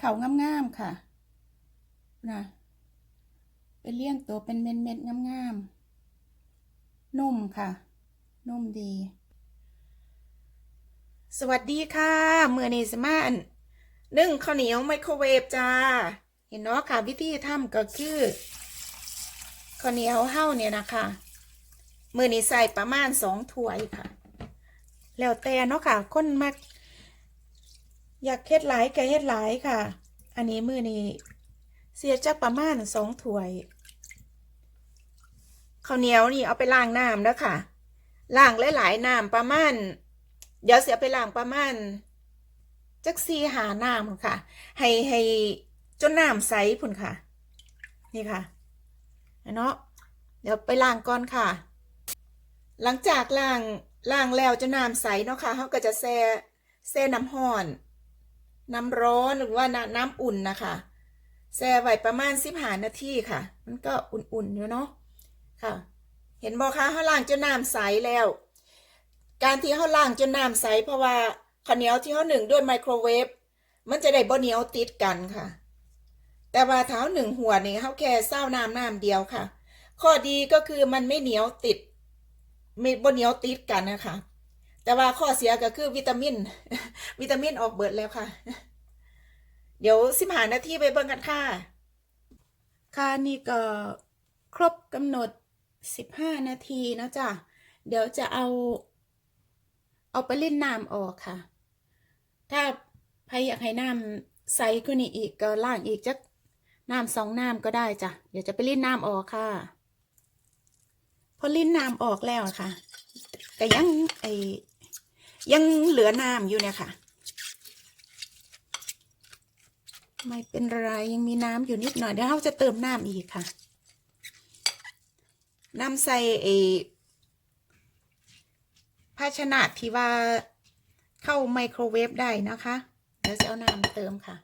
เขางามๆค่ะนะเป็นเลี้ยงตัวเป็นเม็ดๆงามๆนุ่มค่ะ นุ่มดี สวัสดีค่ะเมื่อนี้สมานนึ่งข้าวเหนียวไมโครเวฟจ้า เห็นเนาะค่ะ วิธีทำก็คือข้าวเหนียวเห่าเนี่ยนะคะมือนี้ใส่ประมาณสองถ้วยค่ะ แล้วแต่เนาะค่ะคนมัก อยากเฮ็ดหลายก็เฮ็ดหลายค่ะ อันนี้มือนี้เสียจักประมาณสองถ้วยข้าวเหนียวนี่เอาไปล้างน้ำแล้วค่ะล้างหลายๆน้ำประมาณ เดี๋ยวเสียไปล้างประมาณจักซีหาน้ำค่ะ ให้ให้จนน้ำใสพุ่นค่ะ นี่ค่ะเนาะเดี๋ยวไปล้างก่อนค่ะ หลังจากล้างล้างแล้วจนน้ำใสเนาะค่ะเขาก็จะแช่แช่น้ำห้อน น้ำร้อนหรือว่าน้ำอุ่นนะคะแช่ไว้ประมาณสิบหานาทีค่ะ มันก็อุ่นๆอยู่เนาะค่ะ เห็นบอกคะเขาล้างจนน้ำใสแล้ว การที่เขาล้างจนน้ำใสเพราะว่าข้าวเหนียวที่เขาหนึ่งด้วยไมโครเวฟมันจะได้บ่เหนียวติดกันค่ะ แต่ว่าเท้าหนึ่งหัวนี่เขาแค่เศร้าน้ำน้ำเดียวค่ะ ข้อดีก็คือมันไม่เหนียวติดไม่บ่เหนียวติดกันนะคะ แต่ว่าข้อเสียก็คือวิตามิน วิตามินออกเบิดแล้วค่ะ เดี๋ยวสิบหานาทีไปเบิ่งกันค่ะ ค่ะนี่ก็ครบกำหนดสิบห้านาทีนะจ๊ะ เดี๋ยวจะเอา เอาไปเล่นน้ำออกค่ะ ถ้าใครอยากให้น้ำใสกว่านี้อีกก็ล้างอีกจักน้ำสองน้ำก็ได้จ้ะ เดี๋ยวจะไปเล่นน้ำออกค่ะ พอเล่นน้ำออกแล้วค่ะ แต่ยังไอ ยังเหลือน้ำอยู่เนี่ยค่ะ ไม่เป็นไรยังมีน้ำอยู่นิดหน่อยเดี๋ยวเราจะเติมน้ำอีกค่ะน้ำใส่ไอภาชนะที่ว่าเข้าไมโครเวฟได้นะคะเดี๋ยวจะเอาน้ำเติมค่ะ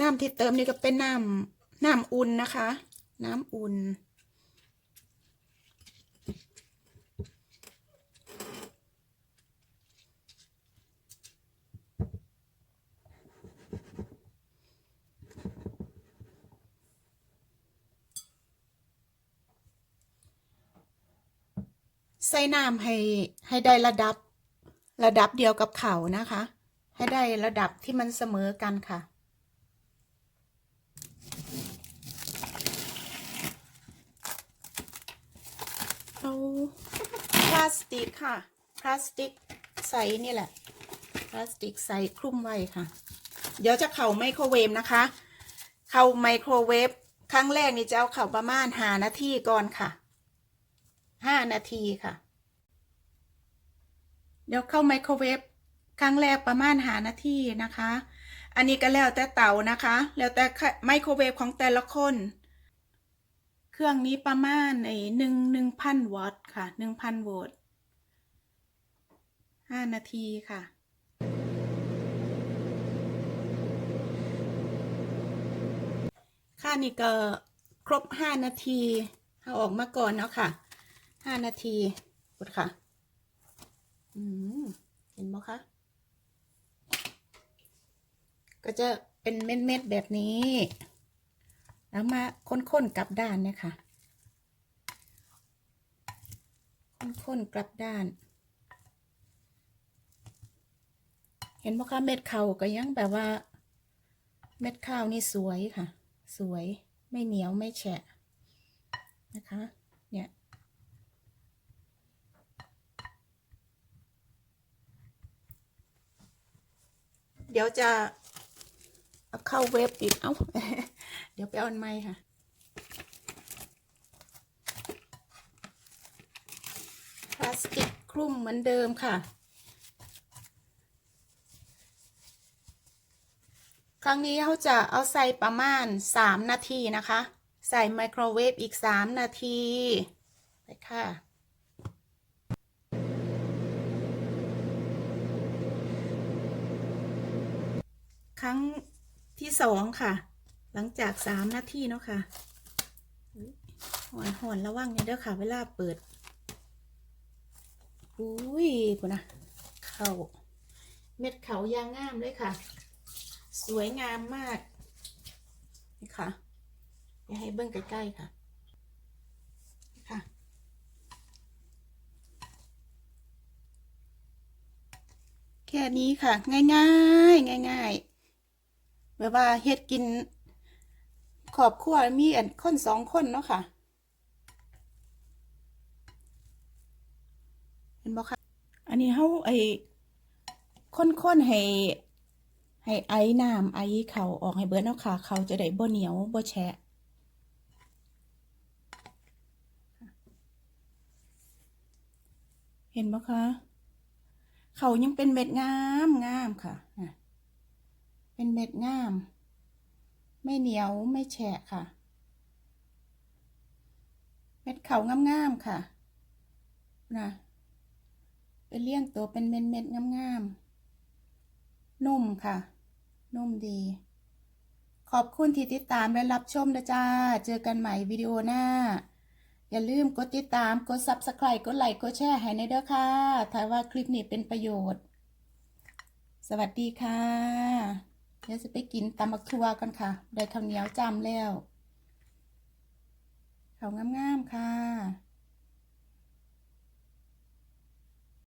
น้ำที่เติมนี่ก็เป็นน้ำน้ำอุ่นนะคะ น้ำอุ่น ใส่น้ำให้ให้ได้ระดับ ระดับเดียวกับเขานะคะ ให้ได้ระดับที่มันเสมอกันค่ะ เอาพลาสติกค่ะ พลาสติกใสนี่แหละ พลาสติกใสคลุมไว้ค่ะ เดี๋ยวจะเข่าไมโครเวฟนะคะ เข้าไมโครเวฟครั้งแรกนี่จะเอาเข่าประมาณหานาทีก่อนค่ะ ห้านาทีค่ะ เดี๋ยวเข้าไมโครเวฟครั้งแรกประมาณหานาทีนะคะ อันนี้ก็แล้วแต่เตานะคะ แล้วแต่ไมโครเวฟของแต่ละคน เครื่องนี้ประมาณไอ้หนึ่งหนึ่งพันวัตต์ค่ะหนึ่งพันโวลต์ห้านาทีค่ะค่านี่ก็ครบห้านาทีเอาออกมาก่อนเนาะค่ะ ห้านาทีกดค่ะ อืมเห็นไหมคะ ก็จะเป็นเม็ดๆแบบนี้ แล้วมาค้นๆกลับด้านเนี่ยค่ะ ค้นๆกลับด้าน เห็นไหมคะเม็ดข้าวก็ยังแบบว่า เม็ดข้าวนี่สวยค่ะ สวยไม่เหนียวไม่แฉะนะคะ เนี่ย เดี๋ยวจะเอาเข้าเว็บอีก เอ้า เดี๋ยวไปออนใหม่ค่ะ พลาสติกคลุมเหมือนเดิมค่ะ ครั้งนี้เขาจะเอาใส่ประมาณ 3 นาทีนะคะ ใส่ไมโครเวฟอีก 3 นาที ไปค่ะ รั้งที่สองค่ะ หลังจาก3นาทีเนาะค่ะหอนหอนระวังเนี่ยเด้อค่ะ เวลาเปิด อุ้ยพุ่นะเขาเม็ดเขายางงามเลยค่ะ สวยงามมาก นี่ค่ะอยาให้เบิ้งใกล้ๆค่ะนี่ค่ะ แค่นี้ค่ะ ง่ายๆ ง่ายๆ แบบว่าเฮ็ดกินขอบครัวมีอันคนสองคนเนาะค่ะ เห็นบ่คะอันนี้เฮาไอ้ค้นๆให้ให้ไอ้น้ำไอ้เขาออกให้เบิดเนาะค่ะ เขาจะได้บ่เหนียวบ่แฉะเห็นบ่คะ เขายังเป็นเม็ดงามงามค่ะ เป็นเม็ดงาม ไม่เหนียวไม่แฉะค่ะ เม็ดเขางามๆค่ะนะเป็นเลี่ยงตัวเป็นเม็ดเม็ดๆงามๆนุ่มค่ะ นุ่มดี ขอบคุณที่ติดตามและรับชมนะจ้า เจอกันใหม่วิดีโอหน้า อย่าลืมกดติดตาม กด Subscribe กดไลค์ กดแชร์ให้ในเด้อค่ะ ถ้าว่าคลิปนี้เป็นประโยชน์ สวัสดีค่ะ เดี๋ยวจะไปกินตำบักทัวกันค่ะ ได้ข้าวเหนียวจำแล้วข้าวงามๆค่ะ